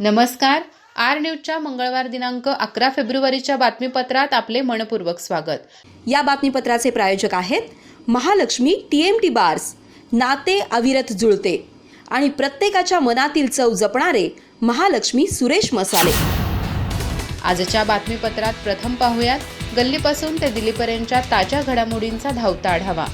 नमस्कार. आर न्यूजच्या मंगळवार दिनांक अकरा फेब्रुवारीच्या बातमीपत्रात आपले मनपूर्वक स्वागत. या बातमीपत्राचे प्रायोजक आहेत Mahalakshmi T M T bars नाते अविरत जुळते आणि प्रत्येकाच्या मनातील चव जपणारे महालक्ष्मी सुरेश मसाले. आजच्या बातमीपत्रात प्रथम पाहूयात गल्लीपासून ते दिल्लीपर्यंतच्या ताज्या घडामोडींचा धावता आढावा.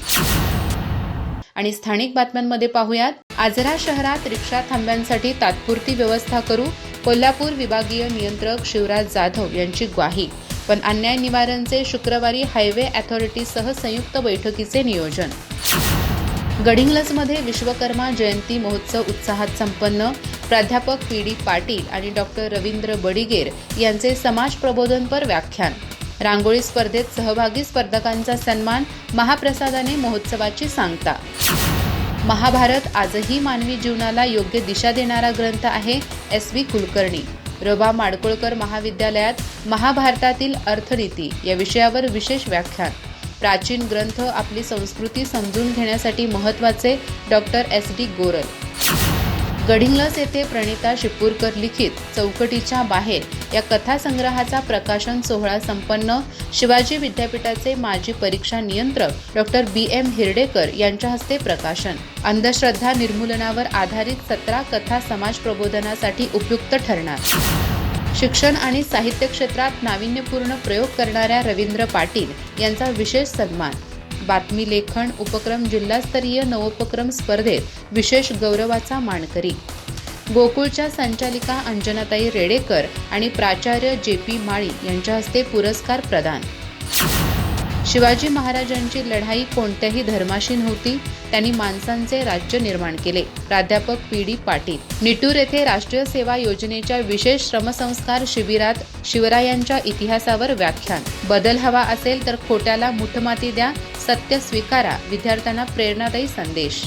आणि स्थानिक बातम्यांमध्ये पाहूयात. आजरा शहरात रिक्षा थांब्यांसाठी तात्पुरती व्यवस्था करू कोल्हापूर विभागीय नियंत्रक शिवराज जाधव यांची ग्वाही. पण अन्याय निवारणचे शुक्रवारी हायवे अथॉरिटीसह संयुक्त बैठकीचे नियोजन. गडिंग्लजमध्ये विश्वकर्मा जयंती महोत्सव उत्साहात संपन्न. प्राध्यापक पी डी पाटील आणि डॉक्टर रवींद्र बडिगेर यांचे समाज प्रबोधनपर व्याख्यान. रांगोळी स्पर्धेत सहभागी स्पर्धकांचा सन्मान महाप्रसादाने महोत्सवाची सांगता. महाभारत आजही मानवी जीवनाला योग्य दिशा देणारा ग्रंथ आहे एस व्ही कुलकर्णी. रबा माडकोळकर महाविद्यालयात महाभारतातील अर्थनीती या विषयावर विशेष व्याख्यान. प्राचीन ग्रंथ आपली संस्कृती समजून घेण्यासाठी महत्त्वाचे doctor S D Goral. Gadhinglaj येथे प्रणिता शिपूरकर लिखित चौकटीच्या बाहेर या कथासंग्रहाचा प्रकाशन सोहळा संपन्न शिवाजी विद्यापीठाचे माजी परीक्षा नियंत्रक डॉक्टर बी एम हिरडेकर यांच्या हस्ते प्रकाशन. अंधश्रद्धा निर्मूलनावर आधारित सतरा कथा समाज प्रबोधनासाठी उपयुक्त ठरणार. शिक्षण आणि साहित्य क्षेत्रात नाविन्यपूर्ण प्रयोग करणाऱ्या रवींद्र पाटील यांचा विशेष सन्मान. बातमी लेखन उपक्रम जिल्हास्तरीय नवोपक्रम स्पर्धेत विशेष गौरवाचा मानकरी. गोकुळच्या संचालिका अंजनाताई रेडेकर आणि प्राचार्य जे पी माळी यांच्या हस्ते पुरस्कार प्रदान. शिवाजी महाराजांची लढाई कोणत्याही धर्माशी नव्हती त्यांनी माणसांचे राज्य निर्माण केले. प्राध्यापक पी डी पाटील. निटूर येथे राष्ट्रीय सेवा योजनेच्या विशेष श्रमसंस्कार शिबिरात शिवरायांच्या इतिहासावर व्याख्यान. बदल हवा असेल तर खोट्याला मुठमाती द्या सत्य स्वीकारा विद्यार्थ्यांना प्रेरणादायी संदेश.